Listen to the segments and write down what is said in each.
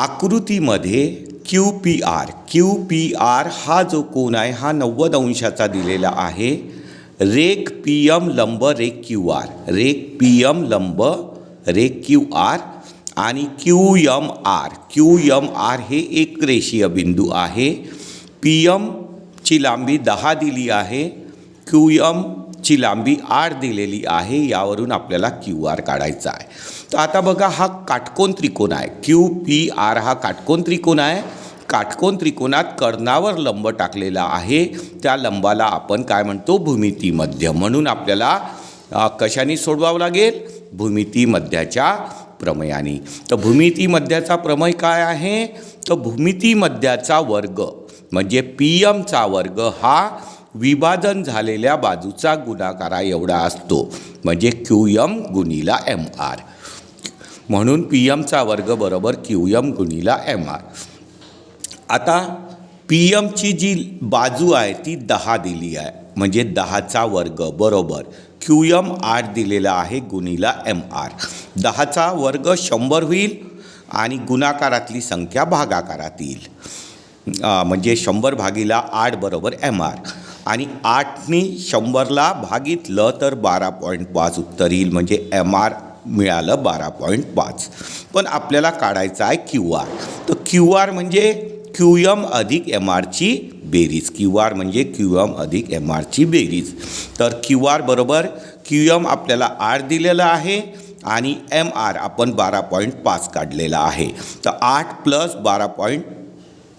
आकृतीमध्ये Q P R Q P R हा जो कोण आहे हा नव्वद अंशाचा दिलेला आहे. रेक पी एम लंब रेक क्यू आर. रेक पी एम लंब रेक क्यू आर आणि Q M R. Q M R हे एक रेषीय बिंदू आहे. पी एमची लांबी दहा दिली आहे. क्यू ची लांबी आठ दिलेली आहे यावरून आपल्याला क्यू आर काढायचा आहे. तर आता बघा हा काटकोन त्रिकोण आहे. क्यू पी आर हा काटकोन त्रिकोण आहे. काटकोन त्रिकोणात कर्णावर लंब टाकलेला आहे. त्या लंबाला आपण काय म्हणतो? भूमिती मध्य. म्हणून आपल्याला कशाने सोडवावं लागेल? भूमिती मध्याच्या प्रमयाने. तर भूमिती मध्याचा प्रमेय काय आहे? तर भूमिती मध्याचा वर्ग म्हणजे पी एमचा वर्ग हा विभाजन झालेल्या बाजूचा गुणाकारा एवढा असतो. म्हणजे क्यू यम गुणीला एम आर म्हणून पी एमचा वर्ग बरोबर क्यू यम गुणीला एम आर आता पी एमची जी बाजू आहे ती दहा दिली आहे. म्हणजे दहाचा वर्ग बरोबर क्यू एम आठ दिलेला आहे गुणीला एम आर दहाचा वर्ग शंभर होईल आणि गुणाकारातली संख्या भागाकारात येईल. म्हणजे शंभर भागीला आठ बरोबर एम आर आणि आठनी शंभरला भागितलं तर बारा पॉईंट पाच उत्तर येईल. म्हणजे एम आर मिळालं बारा पॉईंट पाच. पण आपल्याला काढायचं आहे क्यू आर तर क्यू आर म्हणजे क्यू एम अधिक एम आरची बेरीज. क्यू आर म्हणजे क्यू एम अधिक एम आरची बेरीज. तर क्यू आर बरोबर क्यू एम आपल्याला आर दिलेलं आहे आणि एम आर आपण बारा पॉईंट पाच काढलेला आहे. तर आठ प्लस बारा पॉईंट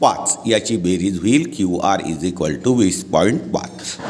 पाच याची बेरीज होईल. Q R is equal to वीस पॉईंट पाच.